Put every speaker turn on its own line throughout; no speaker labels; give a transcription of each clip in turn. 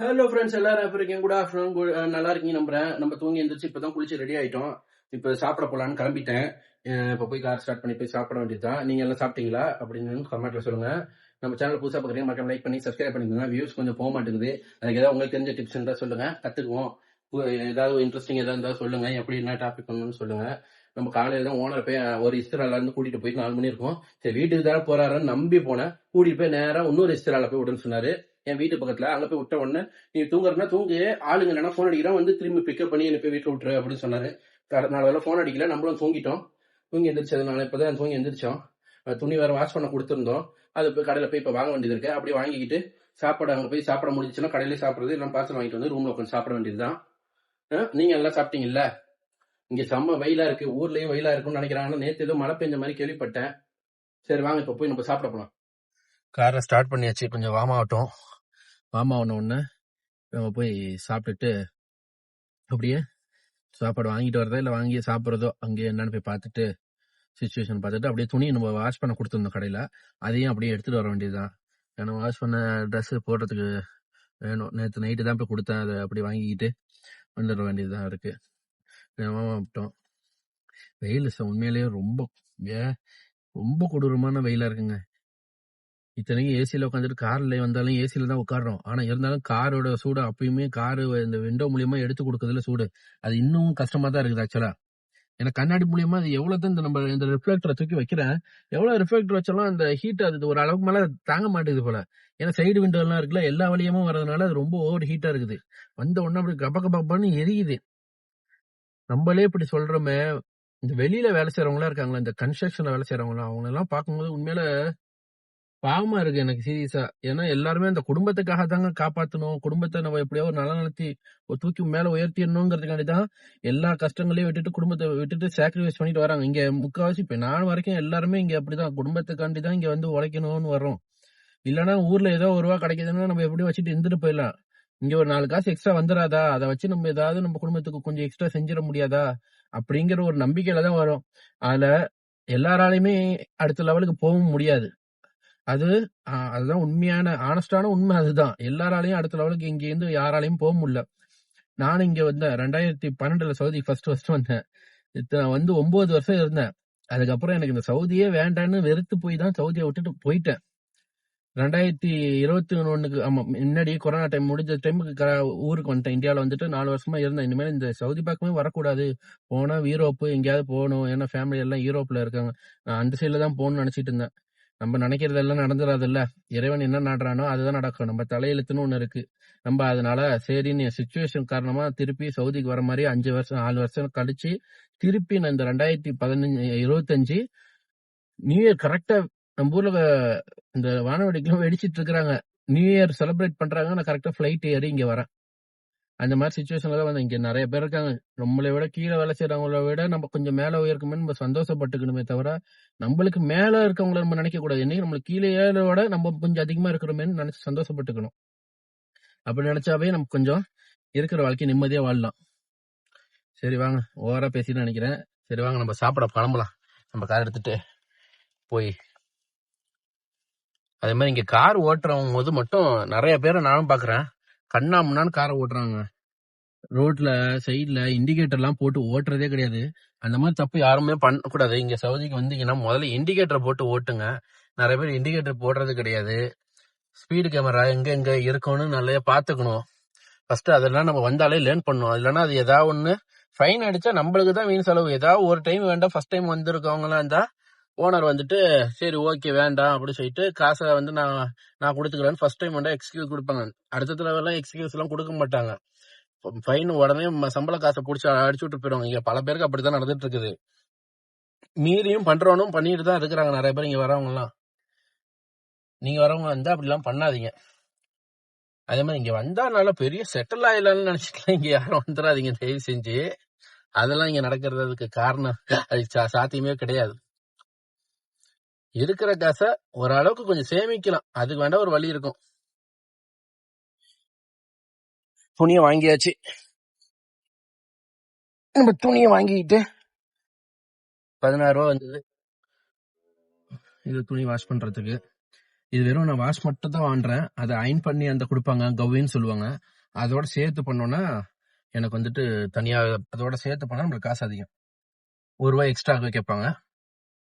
Hello friends எல்லாரும் எப்படி இருக்கீங்க? குட் ஆஃப்டர்நூன் நல்லா இருக்கீங்க நம்புறேன். நம்ம தூங்கி எந்திரிச்சி இப்போ தான் குளிச்சு ரெடி ஆயிட்டோம். இப்போ சாப்பிட போலான்னு கிளம்பிட்டேன். இப்போ போய் கார் ஸ்டார்ட் பண்ணி போய் சாப்பிட வேண்டியதுதான். நீங்க எல்லாம் சாப்பிட்டீங்களா? அப்படின்னு கமெண்ட்ல சொல்லுங்க. நம்ம சேனல் புதுசா பாக்குறீங்க மறக்காம லைக் பண்ணி சப்ஸ்கிரைப் பண்ணிக்கோங்க. வியூஸ் கொஞ்சம் போக மாட்டேங்குது. அதுக்கு ஏதாவது உங்களுக்கு தெரிஞ்ச டிப்ஸ் இருந்தா சொல்லுங்க. கத்துக்குவோம். ஏதாவது இன்ட்ரெஸ்டிங் ஏதாவது இருந்தா சொல்லுங்க. எப்படி என்ன டாபிக் பண்ணணும்னு சொல்லுங்க. நம்ம காலையில தான் ஓனர் போய் ஒரு இஸ்திரால இருந்து கூட்டிட்டு போய் நாலு மணி இருக்கும். சரி வீட்டுக்கு தானே போறாருன்னு நம்பி போனேன். கூட்டிட்டு போய் நேரம் இன்னொரு இஸ்திரால போய் விடுன்னு சொன்னாரு. என் வீட்டு பக்கத்துல அங்க போய் விட்ட உடனே நீ தூங்குறனா தூங்கு. ஆளுங்க என்ன ஃபோன் அடிக்கிறோம் வந்து திரும்பி பிக்கப் பண்ணி என்ன போய் வீட்டுல விட்டுரு அப்படின்னு சொன்னாரு. நாலு வேலை ஃபோன் அடிக்கல. நம்மளும் தூங்கிட்டோம். தூங்கி எந்திரிச்சதுனால இப்பதான் தூங்கி எந்திரிச்சோம். துணி வேற வாஷ் பண்ண கொடுத்துருந்தோம். அது போய் கடையில போய் இப்ப வாங்க வேண்டியது இருக்கு. அப்படியே வாங்கிக்கிட்டு சாப்பாடு அங்க போய் சாப்பிட முடிஞ்சுச்சுன்னா கடையிலே சாப்பிடுறது எல்லாம் பார்சல் வாங்கிட்டு வந்து ரூம்ல உட்காந்து சாப்பிட வேண்டியதுதான். நீங்க எல்லாம் சாப்பிட்டீங்கல்ல? இங்க செம்ம வெயிலா இருக்கு ஊர்லயும் வெயிலா இருக்கும்னு நினைக்கிறாங்க நேத்து ஏதோ மழை பெஞ்ச மாதிரி கேள்விப்பட்டேன். சரி வாங்க இப்ப போய் நம்ம சாப்பிட போலாம். காரை ஸ்டார்ட் பண்ணியாச்சு கொஞ்சம் வார்ம் ஆகட்டும். வார்ம் ஆகணும் ஒன்று நம்ம போய் சாப்பிட்டுட்டு அப்படியே சாப்பாடு வாங்கிட்டு வரதோ இல்லை வாங்கி சாப்பிட்றதோ அங்கே என்னன்னு போய் பார்த்துட்டு சுச்சுவேஷன் பார்த்துட்டு அப்படியே துணி நம்ம வாஷ் பண்ண கொடுத்துருந்தோம் கடையில். அதையும் அப்படியே எடுத்துட்டு வர வேண்டியதுதான். ஏன்னா வாஷ் பண்ண ட்ரெஸ் போடுறதுக்கு வேணும். நேற்று நைட்டு தான் போய் கொடுத்தேன் அதை அப்படி வாங்கிக்கிட்டு வந்துட வேண்டியதுதான் இருக்குது விட்டோம். வெயில் ச- உண்மையிலேயே ரொம்ப ரொம்ப கொடூரமான வெயிலா இருக்குங்க. இத்தனைக்கும் ஏசியில் உட்காந்துட்டு கார்ல வந்தாலும் ஏசியில தான் உட்காடுறோம் ஆனா இருந்தாலும் காரோட சூடு அப்பயுமே காரு இந்த விண்டோ மூலியமா எடுத்து கொடுக்கறதுல சூடு. அது இன்னும் கஷ்டமா தான் இருக்குது ஆக்சுவலா ஏன்னா கண்ணாடி மூலியமா அது எவ்வளவு தான் இந்த நம்ம இந்த ரிஃப்ளெக்டரை தூக்கி வைக்கிறேன் எவ்வளவு ரிஃப்ளெக்டர் வச்சாலும் அந்த ஹீட் அது ஒரு அளவுக்கு மேல தாங்க மாட்டேங்குது போல. ஏன்னா சைடு விண்டோ எல்லாம் இருக்குல்ல எல்லா வழியமும் வரதுனால அது ரொம்ப ஓவர் ஹீட்டா இருக்குது. வந்த உடனே அப்படி கப கபன்னு எரியுது. நம்மளே இப்படி சொல்றோமே இந்த வெளியில வேலை செய்யறவங்களா இருக்காங்களா இந்த கன்ஸ்ட்ரக்ஷன்ல வேலை செய்யறவங்களா அவங்க எல்லாம் பார்க்கும்போது உண்மையில பாவமா இருக்கு எனக்கு சீரியஸா ஏன்னா எல்லாருமே அந்த குடும்பத்துக்காக தாங்க காப்பாத்தணும். குடும்பத்தை நம்ம எப்படியோ ஒரு நல நடத்தி ஒரு தூக்கி மேல உயர்த்திடணுங்கிறதுக்காண்டி தான் எல்லா கஷ்டங்களையும் விட்டுட்டு குடும்பத்தை விட்டுட்டு சாக்ரிஃபைஸ் பண்ணிட்டு வராங்க. இங்க முக்காவாசி இப்ப நான் வரைக்கும் எல்லாருமே இங்க அப்படிதான். குடும்பத்துக்காண்டி தான் இங்க வந்து உழைக்கணும்னு வர்றோம். இல்லைன்னா ஊர்ல ஏதோ ஒரு ரூபா கிடைக்குதுன்னா நம்ம எப்படி வச்சுட்டு இருந்துட்டு போயிடலாம். இங்க ஒரு நாலு காசு எக்ஸ்ட்ரா வந்துடாதா அதை வச்சு நம்ம ஏதாவது நம்ம குடும்பத்துக்கு கொஞ்சம் எக்ஸ்ட்ரா செஞ்சிட முடியாதா? அப்படிங்கிற ஒரு நம்பிக்கையில தான் வரும். அதுல எல்லாராலையுமே அடுத்த லெவலுக்கு போகவும் முடியாது. அது ஆஹ், அதுதான் உண்மையான ஆனஸ்டான உண்மை அதுதான். எல்லாராலையும் அடுத்த லெவலுக்கு இங்க இருந்து யாராலையும் போக முடியல. நானும் இங்க வந்தேன் ரெண்டாயிரத்தி பன்னெண்டுல சவுதி ஃபர்ஸ்ட் ஃபர்ஸ்ட் வந்தேன். இத்தனை வந்து ஒன்பது வருஷம் இருந்தேன். அதுக்கப்புறம் எனக்கு இந்த சவுதியே வேண்டான்னு வெறுத்து போய் தான் சவுதியை விட்டுட்டு போயிட்டேன். ரெண்டாயிரத்தி இருபத்தி ஒண்ணுக்கு ஆமா முன்னாடி கொரோனா டைம் முடிஞ்ச டைமுக்கு க- ஊருக்கு வந்துட்டேன். இந்தியாவில் வந்துட்டு நாலு வருஷமா இருந்தேன். இனிமேல் இந்த சவுதி பக்கமே வரக்கூடாது. போனா யூரோப்பு எங்கேயாவது போகணும். ஏன்னா ஃபேமிலி எல்லாம் யூரோப்ல இருக்காங்க. நான் அந்த சைட்ல தான் போகணும்னு நினைச்சிட்டு இருந்தேன். நம்ம நினைக்கிறதெல்லாம் நடந்துடாதுல்ல இறைவன் என்ன நடுறானோ அதுதான் நடக்கும். நம்ம தலையெழுத்துன்னு ஒண்ணு இருக்கு. நம்ம அதனால சரின்னு சுச்சுவேஷன் காரணமா திருப்பி சவுதிக்கு வர மாதிரி அஞ்சு வருஷம் நாலு வருஷம் கழிச்சு திருப்பி நான் இந்த ரெண்டாயிரத்தி பதினஞ்சு இருபத்தஞ்சு நியூ இயர் கரெக்டா நம்ம ஊர்ல இந்த வானவெடிக்கெல்லாம் வெடிச்சிட்டு இருக்கிறாங்க. நியூ இயர் செலிப்ரேட் பண்றாங்க. நான் கரெக்டா ஃபிளைட் ஏறி இங்க வரேன். அந்த மாதிரி சுச்சுவேஷன்ல தான் வந்து இங்க நிறைய பேர் இருக்காங்க. நம்மளை விட கீழே வேலை செய்யறவங்கள விட நம்ம கொஞ்சம் மேல உயர்க்குமே நம்ம சந்தோஷப்பட்டுக்கணுமே தவிர நம்மளுக்கு மேல இருக்கவங்கள நம்ம நினைக்க கூடாது என்னைக்கு நம்மளுக்கு கீழே ஏறோட நம்ம கொஞ்சம் அதிகமா இருக்கிறோமேன்னு நினைச்சு சந்தோஷப்பட்டுக்கணும். அப்படி நினைச்சாவே நம்ம கொஞ்சம் இருக்கிற வாழ்க்கை நிம்மதியா வாழலாம். சரி வாங்க. ஓவரா பேசிட்டு நினைக்கிறேன். சரி வாங்க. நம்ம சாப்பிட கிளம்பலாம் நம்ம கார் எடுத்துட்டு போய் அதே மாதிரி இங்க கார் ஓட்டுறவங்க போது மட்டும் நிறைய பேரை நானும் பாக்குறேன் கண்ணா முன்னான்னு காரை ஓட்டுறாங்க. ரோட்ல சைட்ல இண்டிகேட்டர் எல்லாம் போட்டு ஓட்டுறதே கிடையாது. அந்த மாதிரி தப்பு யாருமே பண்ணக்கூடாது. இங்க சவுதிக்கு வந்தீங்கன்னா முதல்ல இண்டிகேட்டர் போட்டு ஓட்டுங்க. நிறைய பேர் இண்டிகேட்டர் போடுறது கிடையாது. ஸ்பீடு கேமரா எங்க எங்க இருக்கும்னு நல்லா பாத்துக்கணும் ஃபர்ஸ்ட் அதெல்லாம் நம்ம வந்தாலே லேர்ன் பண்ணுவோம் இல்லைன்னா அது ஏதாவது ஒன்று ஃபைன் அடிச்சா நம்மளுக்கு தான் வீண் செலவு. ஏதாவது ஒரு டைம் வேண்டாம் ஃபர்ஸ்ட் டைம் வந்திருக்கவங்களாம் இருந்தா ஓனர் வந்துட்டு சரி ஓகே வேண்டாம் அப்படின்னு சொல்லிட்டு காசை வந்து நான் நான் கொடுத்துக்கிறேன்னு ஃபர்ஸ்ட் டைம் வந்து எக்ஸ்கியூஸ் கொடுப்பாங்க. அடுத்த தடவை எல்லாம் எக்ஸ்கியூஸ் எல்லாம் கொடுக்க மாட்டாங்க. ஃபைன் உடனே சம்பள காசை பிடிச்சி அடிச்சு விட்டு போயிடுவாங்க இங்க பல பேருக்கு அப்படித்தான் நடந்துட்டு இருக்குது. மீறியும் பண்றவனும் பண்ணிட்டு தான் இருக்கிறாங்க. நிறைய பேர் இங்க வரவங்க எல்லாம். நீங்க வரவங்க வந்து அப்படிலாம் பண்ணாதீங்க. அதே மாதிரி இங்க வந்தா நல்லா பெரிய செட்டில் ஆயிடலாம்னு நினைச்சிக்கலாம். இங்க யாரும் வந்துடாதீங்க. தயவு செஞ்சு. அதெல்லாம் இங்க நடக்கிறது அதுக்கு காரணம். அது சா- சாத்தியமே கிடையாது. இருக்கிற காசை ஓரளவுக்கு கொஞ்சம் சேமிக்கலாம். அதுக்கு வேண்டாம் ஒரு வழி இருக்கும். துணியை வாங்கியாச்சு. நம்ம துணியை வாங்கிக்கிட்டு பதினாறு ரூபா வந்தது. இது துணி வாஷ் பண்றதுக்கு. இது வெறும் நான் வாஷ் மட்டும் தான் வாங்குறேன். அதை அயன் பண்ணி அந்த கொடுப்பாங்க. கவ்வின்னு சொல்லுவாங்க. அதோட சேர்த்து பண்ணோம்னா எனக்கு வந்துட்டு தனியா அதோட சேர்த்து பண்ணா நம்மளுக்கு காசு அதிகம். ஒரு ரூபாய் எக்ஸ்ட்ரா கேட்பாங்க.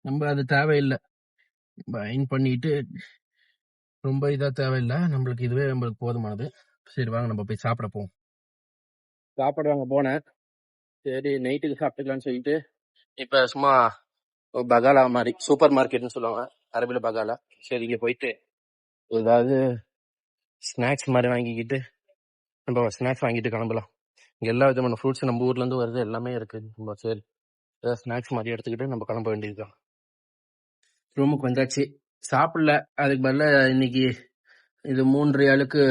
நம்ம அது தேவையில்லை. நம்ம பண்ணிட்டு ரொம்ப இதா தேவையில்லை. நம்மளுக்கு இதுவே நம்மளுக்கு போதுமானது. சரி வாங்க நம்ம போய் சாப்பிட போவோம். சாப்பாடு வாங்க போனேன். சரி நைட்டுக்கு சாப்பிட்டுக்கலாம்னு சொல்லிட்டு இப்ப சும்மா பகாலா மாதிரி சூப்பர் மார்க்கெட்னு சொல்லுவாங்க. அரபில பகாலா. சரி இங்க போயிட்டு ஏதாவது ஸ்நாக்ஸ் மாதிரி வாங்கிக்கிட்டு நம்ம ஸ்நாக்ஸ் வாங்கிட்டு கிளம்பலாம். இங்க எல்லா விதமான ஃப்ரூட்ஸ் நம்ம ஊர்ல இருந்து வருது எல்லாமே இருக்கு. நம்ம சரி ஏதாவது ஸ்நாக்ஸ் மாதிரி எடுத்துக்கிட்டு நம்ம கிளம்ப வேண்டியதுதான். ரூமுக்கு வந்தாச்சு. சாப்பிடல. அதுக்கு பதிலாக இன்னைக்கு இது மூன்று ஆளுக்கு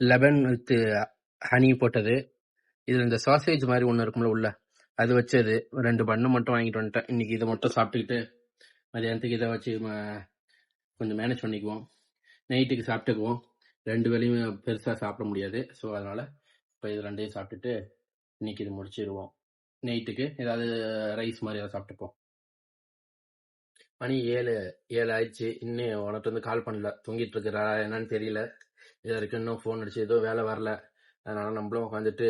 லெபன் வித் ஹனி போட்டது. இதில் இந்த சாசேஜ் மாதிரி ஒன்று இருக்கும்ல உள்ள. அது வச்சது. ரெண்டு பண்ணு மட்டும் வாங்கிட்டு வந்துட்டேன். இன்னைக்கு இதை மட்டும் சாப்பிட்டுக்கிட்டு மதியானத்துக்கு இதை வச்சு கொஞ்சம் மேனேஜ் பண்ணிக்குவோம். நைட்டுக்கு சாப்பிட்டுக்குவோம். ரெண்டு வேலையும் பெருசாக சாப்பிட முடியாது. ஸோ அதனால் இப்போ இது ரெண்டையும் சாப்பிட்டுட்டு இன்னைக்கு இது முடிச்சிடுவோம் நைட்டுக்கு ஏதாவது ரைஸ் மாதிரி ஏதாவது சாப்பிட்டுப்போம். மணி ஏழு ஏழு ஆயிடுச்சு. இன்னும் உனக்கு வந்து கால் பண்ணல. தூங்கிட்டு இருக்கிறா என்னன்னு தெரியல. இது வரைக்கும் இன்னும் ஃபோன் அடிச்சு ஏதோ வேலை வரல. அதனால நம்மளும் உட்காந்துட்டு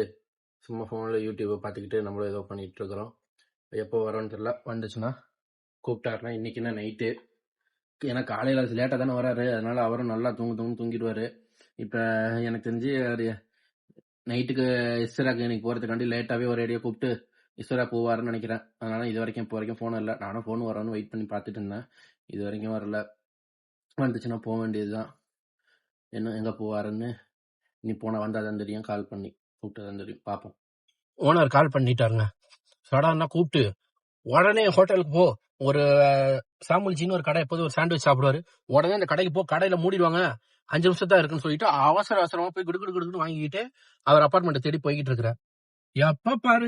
சும்மா ஃபோனில் யூடியூப்பை பார்த்துக்கிட்டு நம்மளும் ஏதோ பண்ணிட்டு இருக்கிறோம். எப்போ வரோன்னு தெரியல. வந்துச்சுன்னா கூப்பிட்டாருன்னா இன்னைக்குன்னா நைட்டு ஏன்னா காலையில் லேட்டாக தானே வராரு. அதனால அவரும் நல்லா தூங்கு தூங்கு தூங்கிடுவாரு. இப்போ எனக்கு தெரிஞ்சு அவரு நைட்டுக்கு இஸ்ராக்கு இன்னைக்கு போகிறதுக்காண்டி லேட்டாகவே ஒரு ஐடியா கூப்பிட்டு ஈஸ்வரா போவாருன்னு நினைக்கிறேன். அதனால இது வரைக்கும் இப்போ வரைக்கும் ஃபோன் இல்லை. நானும் ஃபோன் வரோன்னு வெயிட் பண்ணி பார்த்துட்டு இருந்தேன். இது வரைக்கும் வரல. வந்துச்சுன்னா போக வேண்டியது தான் என்ன எங்கே போவாருன்னு? நீ போன வந்தால் தான் தெரியும். கால் பண்ணி கூப்பிட்டு தான் தெரியும். பார்ப்போம். ஓனர் கால் பண்ணிட்டாருங்க. சடான்னா கூப்பிட்டு உடனே ஹோட்டலுக்கு போ. ஒரு சாமுல்ஜின்னு ஒரு கடை எப்போதும் ஒரு சாண்ட்விச் சாப்பிடுவாரு. உடனே அந்த கடைக்கு போ. கடையில மூடிடுவாங்க. அஞ்சு நிமிஷம் தான் இருக்குன்னு சொல்லிட்டு அவசர அவசரமா போய் குடுக்குடு குடுக்குன்னு வாங்கிட்டு வாங்கிக்கிட்டு அவர் அப்பார்ட்மெண்ட் தேடி போய்கிட்டு இருக்கிறார். எப்ப பாரு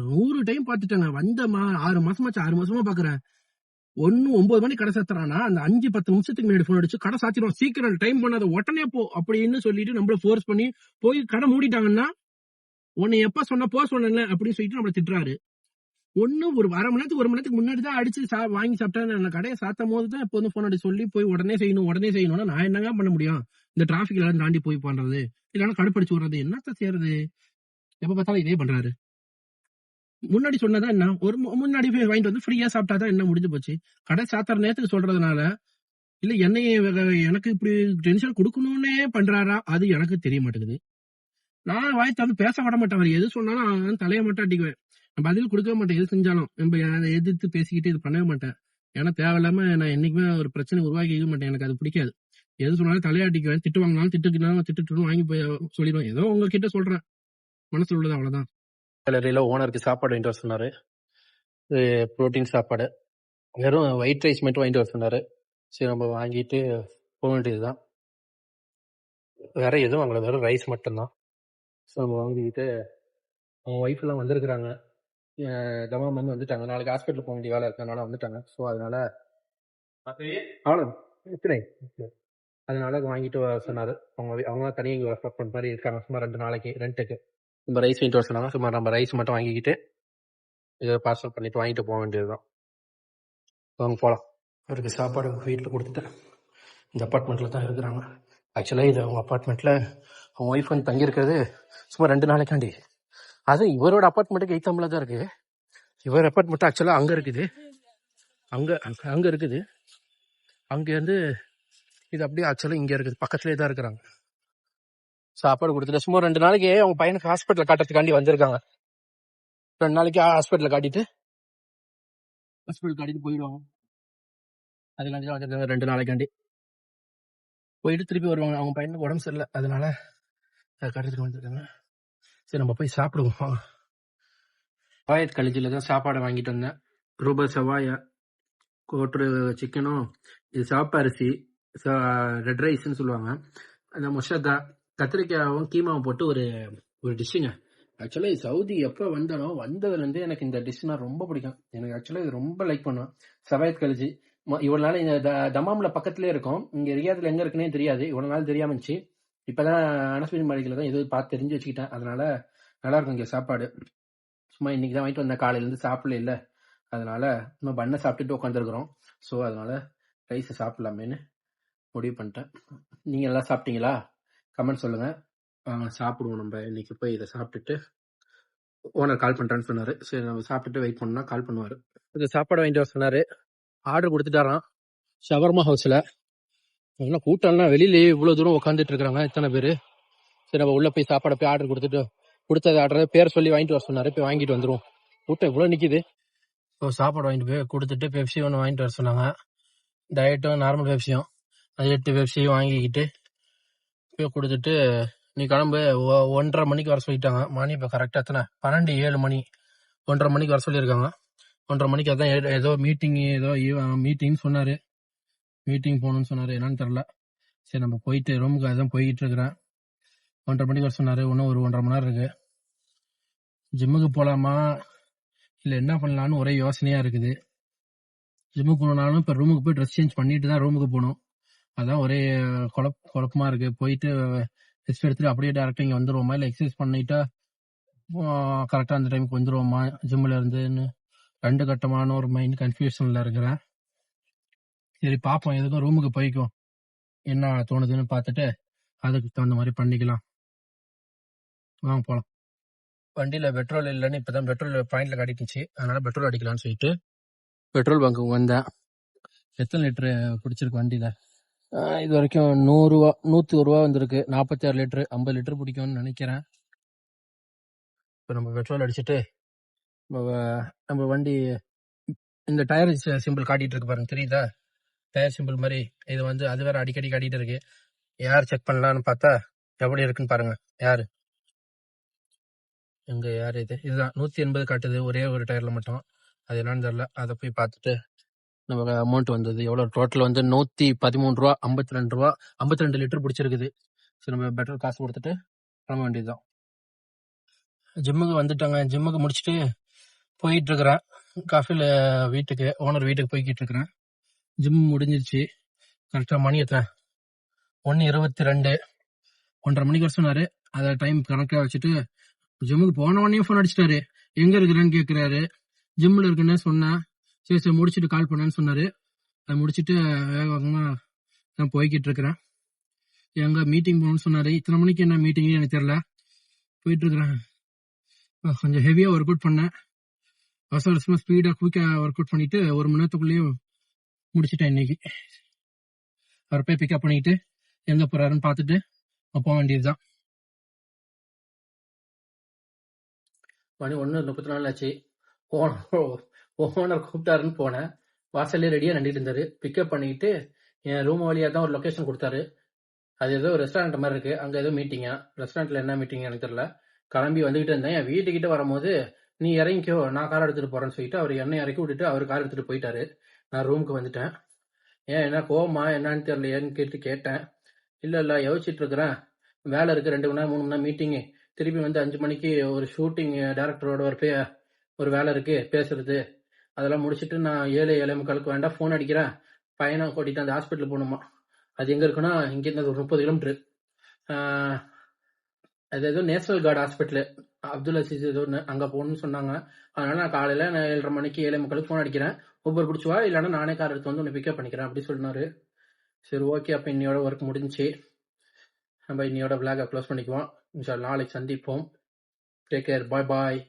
நூறு டைம் பார்த்துட்டேங்க வந்தமா ஆறு மாசமாச்சு ஆறு மாசமா பாக்குறேன். ஒன்னு ஒன்பது மணி கடை சாத்துறானா? அந்த அஞ்சு பத்து நிமிஷத்துக்கு முன்னாடி போன் அடிச்சு கடை சாத்திடுவோம் சீக்கிரம் டைம் பண்ணாத உடனே போ அப்படின்னு சொல்லிட்டு நம்மள ஃபோர்ஸ் பண்ணி போய் கடை மூடிட்டாங்கன்னா உன்னை எப்ப சொன்ன போ சொன்னல அப்படின்னு சொல்லிட்டு நம்மள திட்டுறாரு. ஒன்னு ஒரு அரை மணி நேரத்துக்கு ஒரு மணி நேரத்துக்கு முன்னாடி தான் அடிச்சு சா- வாங்கி சாப்பிட்டேன். நான் கடையை சாத்தும் போது தான் எப்போதும் போன் அடிச்சு சொல்லி போய் உடனே செய்யணும் உடனே செய்யணும்னா நான் என்னங்க பண்ண முடியும்? இந்த டிராபிக் எல்லாம் தாண்டி போய் பண்றது இல்லைன்னா கடுப்படிச்சு விடுறது என்னத்த செய்யறது? எப்ப பார்த்தாலும் இதே பண்றாரு. முன்னாடி சொன்னதா என்ன ஒரு மு- முன்னாடி போய் வாங்கிட்டு வந்து ஃப்ரீயா சாப்பிட்டாதான் என்ன முடிஞ்சு போச்சு? கடை சாத்தார நேரத்துக்கு சொல்றதுனால இல்ல என்னைய எனக்கு இப்படி டென்ஷன் கொடுக்கணும்னே பண்றாரா? அது எனக்கு தெரிய மாட்டேங்குது. நான் வாய் திறந்து பேச விட மாட்டேன். அவர் எது சொன்னாலும் நான் தலைய மட்டும் அடிக்குவேன். பதில் கொடுக்க மாட்டேன். எது செஞ்சாலும். நம்ம அதை எதிர்த்து பேசிக்கிட்டு இது பண்ணவே மாட்டேன். ஏன்னா தேவையில்லாம நான் என்னைக்குமே ஒரு பிரச்சனை உருவாக்கிக்க மாட்டேன். எனக்கு அது பிடிக்காது. எது சொன்னாலும் தலையாட்டிக்குவேன் திட்டு வாங்கினாலும் திட்டுக்கினாலும் திட்டுட்டு வாங்கி போய் சொல்லிடுவேன். ஏதோ உங்ககிட்ட சொல்றேன். மனசுல உள்ளது அவ்வளவுதான். கேலரியில ஓனருக்கு சாப்பாடு வாங்கிட்டு வர சொன்னாரு. ப்ரோட்டீன் சாப்பாடு. வெறும் ஒயிட் ரைஸ் மட்டும் வாங்கிட்டு வர சொன்னாரு. சரி நம்ம வாங்கிட்டு போக வேண்டியதுதான். வேற எதுவும் வாங்கல. வெறும் ரைஸ் மட்டும்தான். ஸோ நம்ம வாங்கிக்கிட்டு அவங்க ஒய்ஃப் எல்லாம் வந்திருக்கிறாங்க. தமாம் வந்து வந்துட்டாங்க. நாளைக்கு ஹாஸ்பிட்டல் போக வேண்டிய வேலை இருக்கனால வந்துட்டாங்க. ஸோ அதனால அவ்வளோ இத்தனை அதனால அதை வாங்கிட்டு வர சொன்னாரு. அவங்க வீ- அவங்க தனியாக இங்கே அப்பார்ட்மெண்ட் மாதிரி இருக்காங்க. சும்மா ரெண்டு நாளைக்கு ரெண்ட்டுக்கு நம்ம ரைஸ் வாங்கிட்டு வர சொன்னாங்க. சும்மா நம்ம ரைஸ் மட்டும் வாங்கிக்கிட்டு இதை பார்சல் பண்ணிட்டு வாங்கிட்டு போக வேண்டியதுதான். வாங்க போகலாம் அவருக்கு சாப்பாடு வீட்டில் கொடுத்துட்டேன் இந்த அப்பார்ட்மெண்ட்டில் தான் இருக்கிறாங்க. ஆக்சுவலாக இது அவங்க அப்பார்ட்மெண்ட்டில் அவங்க ஒய்ஃப் வந்து தங்கியிருக்கிறது சும்மா ரெண்டு நாளைக்காண்டி. அது இவரோட அப்பார்ட்மெண்ட்டுக்கு எய்த்தாம்பில் தான் இருக்குது இவர் அப்பார்ட்மெண்ட் ஆக்சுவலாக அங்கே இருக்குது. அங்கே அங்கே இருக்குது. அங்கேருந்து இது அப்படியே ஆக்சுவலாக இங்கே இருக்குது. பக்கத்துலேயே தான் இருக்கிறாங்க. சாப்பாடு கொடுத்துட்டு சும்மா ரெண்டு நாளைக்கு அவங்க பையனுக்கு ஹாஸ்பிட்டல் காட்டுறதுக்காண்டி வந்திருக்காங்க. ரெண்டு நாளைக்கு ஹாஸ்பிட்டலில் காட்டிட்டு ஹாஸ்பிட்டல் காட்டிட்டு போயிடுவாங்க. அதுக்காண்டி தான் வந்திருக்காங்க ரெண்டு நாளைக்காண்டி. போயிட்டு திருப்பி வருவாங்க. அவங்க பையனுக்கு உடம்பு சரியில்லை. அதனால கட்டுறதுக்கு காட்டுறதுக்கு வந்திருக்காங்க. சரி நம்ம போய் சாப்பிடுவோம். வாயத் பாயத் காலேஜில் தான் சாப்பாடு வாங்கிட்டு வந்தேன். ரூபா செவ்வாயா கோட்ரு சிக்கனும் இது சாப்பரிசி ரெட் ரைஸ்ன்னு சொல்லுவாங்க. அந்த முஷக்கா கத்திரிக்காயும் கீமாவும் போட்டு ஒரு ஒரு டிஷ்ஷுங்க ஆக்சுவலாக சவுதி எப்போ வந்தாலும் வந்ததுலேருந்து எனக்கு இந்த டிஷ்னா ரொம்ப பிடிக்கும். எனக்கு ஆக்சுவலாக இது ரொம்ப லைக் பண்ணுவேன் சவாயத் கலிஜி இவ்வளோ நாள் இந்த த- பக்கத்துலேயே இருக்கும். இங்கே ரியாத்தில் எங்கே இருக்குன்னே தெரியாது. இவ்வளோ நாள் தெரியாமல் இருந்துச்சு. இப்போ தான் அனஸ்பின் மாளிகையில் தான் எதுவும் பார்த்து தெரிஞ்சு வச்சுக்கிட்டேன். அதனால நல்லா இருக்கும் இங்கே சாப்பாடு. சும்மா இன்னைக்கு தான் வாங்கிட்டு வந்தேன். காலையிலேருந்து சாப்பிடல இல்லை. அதனால நம்ம பண்ணை சாப்பிட்டுட்டு உட்காந்துருக்குறோம் ஸோ அதனால ரைஸ் சாப்பிடலாமேன்னு முடிவு பண்ணிட்டேன். நீங்கள் எல்லாம் சாப்பிட்டீங்களா? கமெண்ட் சொல்லுங்கள் சாப்பிடுவோம் நம்ம. இன்னைக்கு போய் இதை சாப்பிட்டுட்டு ஓனர் கால் பண்ணுறேன்னு சொன்னார். சரி நம்ம சாப்பிட்டுட்டு வெயிட் பண்ணா கால் பண்ணுவார். இது சாப்பாடு வாங்கிட்டு வர சொன்னார். ஆர்டர் கொடுத்துட்டாராம். ஷவர்மா ஹவுஸில். என்ன கூட்டம்னா வெளியிலேயே இவ்வளோ தூரம் உட்காந்துட்டு இருக்கிறாங்க இத்தனை பேர். சரி நம்ம உள்ளே போய் சாப்பாடை போய் ஆர்டர் கொடுத்துட்டு கொடுத்தது ஆர்டர் பேர் சொல்லி வாங்கிட்டு வர சொன்னார். போய் வாங்கிட்டு வந்துருவோம். கூட்டம் இவ்வளோ நிற்கிது ஸோ சாப்பாடு வாங்கிட்டு போய் கொடுத்துட்டு பெப்சி ஒன்று வாங்கிட்டு வர சொன்னாங்க. டயட்டும் நார்மல் பெப்சியும். அது எட்டு பெப்சியும் வாங்கிக்கிட்டு அப்பயே கொடுத்துட்டு நீ கிளம்பு. ஒ- ஒன்றரை மணிக்கு வர சொல்லிட்டாங்க. மணி இப்போ கரெக்டாக எத்தனை? பன்னெண்டு ஏழு மணி. ஒன்றரை மணிக்கு வர சொல்லியிருக்காங்க. ஒன்றரை மணிக்கு அதான் ஏ- ஏதோ மீட்டிங் ஏதோ மீட்டிங் சொன்னார். மீட்டிங் போகணும்னு சொன்னார். என்னன்னு தெரில சரி நம்ம போயிட்டு ரூமுக்கு அதான் போய்கிட்டு இருக்கிறேன். ஒன்றரை மணிக்கு வர சொன்னார். இன்னும் ஒரு ஒன்றரை மணி நேரம் இருக்குது ஜிம்முக்கு போகலாமா இல்லை என்ன பண்ணலான்னு ஒரே யோசனையாக இருக்குது. ஜிம்முக்கு போனாலும் இப்போ ரூமுக்கு போய் ட்ரெஸ் சேஞ்ச் பண்ணிட்டு தான் ரூமுக்கு போகணும். அதான் ஒரே குழப்ப குழப்பமா இருக்கு. போயிட்டு ரெஸ்ட் எடுத்துட்டு அப்படியே டேரக்டா இங்க வந்துருவோமா? இல்லை எக்ஸசைஸ் பண்ணிட்டா கரெக்டாக அந்த டைமுக்கு வந்துருவோமா? ஜிம்ல இருந்துன்னு ரெண்டு கட்டமான ஒரு மைண்ட் கன்ஃபியூஷன்ல இருக்கிறேன். சரி பார்ப்போம் எதுக்கும் ரூமுக்கு போய்க்கும் என்ன தோணுதுன்னு பார்த்துட்டு அதுக்கு தகுந்த மாதிரி பண்ணிக்கலாம். வாங்க போகலாம் வண்டியில் பெட்ரோல் இல்லைன்னு இப்போ தான் பெட்ரோல் பாயிண்ட்ல காட்டிட்டுச்சு அதனால பெட்ரோல் அடிக்கலாம்னு சொல்லிட்டு பெட்ரோல் பங்க்குக்கு வந்தேன். எத்தனை லிட்டரு பிடிச்சிருக்கு வண்டியில்? இது வரைக்கும் நூறுரூவா நூற்றி ஒரு ரூபா வந்திருக்கு. நாற்பத்தி ஆறு லிட்டரு ஐம்பது லிட்டர் பிடிக்கும்னு நினைக்கிறேன். இப்போ நம்ம பெட்ரோல் அடிச்சுட்டு நம்ம நம்ம வண்டி இந்த டயர் சிம்பிள் காட்டிகிட்டு இருக்கு பாருங்க. தெரியுதா? டயர் சிம்பிள் மாதிரி. இது வந்து அது வேற அடிக்கடி காட்டிகிட்டு இருக்கு. யார் செக் பண்ணலான்னு பார்த்தா எப்படி இருக்குன்னு பாருங்க. யார்? எங்கே யார் இது? இதுதான். நூற்றி எண்பது காட்டுது. ஒரே ஒரு டயரில் மட்டும். அது என்னன்னு தெரில அதை போய் பார்த்துட்டு நமக்கு அமௌண்ட் வந்தது. எவ்வளோ டோட்டல் வந்து நூற்றி பதிமூணு ரூபா ஐம்பத்தி ரெண்டு ரூபா ஐம்பத்தி ரெண்டு லிட்டர் பிடிச்சிருக்குது. சரி நம்ம பெட்ரோல் காசு கொடுத்துட்டு கிளம்ப வேண்டியதுதான். ஜிம்முக்கு வந்துட்டாங்க. ஜிம்முக்கு முடிச்சுட்டு போயிட்டு இருக்கிறேன் காஃபியில் வீட்டுக்கு ஓனர் வீட்டுக்கு போய்கிட்டு இருக்கிறேன் ஜிம் முடிஞ்சிருச்சு கரெக்டாக மணி எத்தனை? ஒன்று இருபத்தி ரெண்டு. ஒன்றரை மணிக்கு வர சொன்னாரு. அதை டைம் கணக்காக வச்சுட்டு ஜிம்முக்கு போன உடனே ஃபோன் அடிச்சிட்டாரு. எங்கே இருக்கிறேன்னு கேட்குறாரு ஜிம்மில் இருக்குன்னு சொன்னேன். சரி சரி முடிச்சுட்டு கால் பண்ணேன்னு சொன்னாரு. அதை முடிச்சுட்டு வேக வேகமாக நான் போய்கிட்டு இருக்கிறேன். எங்க மீட்டிங் போகணும்னு சொன்னாரு. இத்தனை மணிக்கு என்ன மீட்டிங்னு எனக்கு தெரில போயிட்டுருக்குறேன் கொஞ்சம் ஹெவியாக ஒர்க் அவுட் பண்ணேன். வருஷம் வருஷமாக ஸ்பீடாக குயிக்காக ஒர்க் அவுட் பண்ணிட்டு ஒரு மணி நேரத்துக்குள்ளேயும் முடிச்சிட்டேன் இன்னைக்கு. அவர் போய் பிக்கப் பண்ணிட்டு எங்க போறாருன்னு பார்த்துட்டு போக வேண்டியதுதான். மணி ஒன்று முப்பத்தி நாலு ஆச்சு. ஓனர் ஓனர் கூப்பிட்டாருன்னு போனேன். வாசல்லே ரெடியாக நின்றுட்டு இருந்தாரு பிக்கப் பண்ணிக்கிட்டு என் ரூம் வழியா தான் ஒரு லொக்கேஷன் கொடுத்தாரு. அது ஏதோ ரெஸ்டாரண்ட் மாதிரி இருக்கு. அங்கே ஏதோ மீட்டிங்கா ரெஸ்டாரண்ட்ல என்ன மீட்டிங் எனக்கு தெரியல. கிளம்பி வந்துகிட்டு இருந்தேன். என் வீட்டுக்கிட்ட வரும்போது நீ இறங்கிக்கோ. நான் கார் எடுத்துட்டு போறேன்னு சொல்லிட்டு அவர் என்னை இறக்கி விட்டுட்டு அவர் கார் எடுத்துட்டு போயிட்டாரு. நான் ரூமுக்கு வந்துட்டேன். ஏன் என்ன கோவமா என்னன்னு தெரியலையேன்னு கேட்டு கேட்டேன். இல்ல இல்ல யோசிச்சுட்டு இருக்கிறேன். வேலை இருக்கு. ரெண்டு மணி நேரம் மூணு மணி நேரம் மீட்டிங்கு திருப்பி வந்து அஞ்சு மணிக்கு ஒரு ஷூட்டிங் டேரக்டரோட ஒரு பே ஒரு வேலை இருக்கு. பேசுறது. அதெல்லாம் முடிச்சுட்டு நான் ஏழு ஏழை முக்காலுக்கு வேண்டாம் ஃபோன் அடிக்கிறேன் பையனை கூட்டிட்டு அந்த ஹாஸ்பிட்டல் போகணுமா. அது எங்கே இருக்குன்னா இங்கேருந்து ஒரு முப்பது கிலோமீட்டர் அது ஏதோ national guard hospital Abdul Aziz ஏதோ ஒன்று அங்கே போகணும்னு சொன்னாங்க. அதனால நான் காலையில் நான் ஏழரை மணிக்கு ஏழை முக்காலுக்கு ஃபோன் அடிக்கிறேன். ஊபர் பிடிச்சி வா இல்லைன்னா நானே கார் எடுத்து வந்து உன்னை பிக்கப் பண்ணிக்கிறேன் அப்படி சொன்னாரு. சரி ஓகே அப்போ இன்னையோட ஒர்க் முடிஞ்சுச்சு நம்ம இன்னையோட விளாக க்ளோஸ் பண்ணிக்குவோம். நாளைக்கு சந்திப்போம். டேக் கேர் பாய் பாய்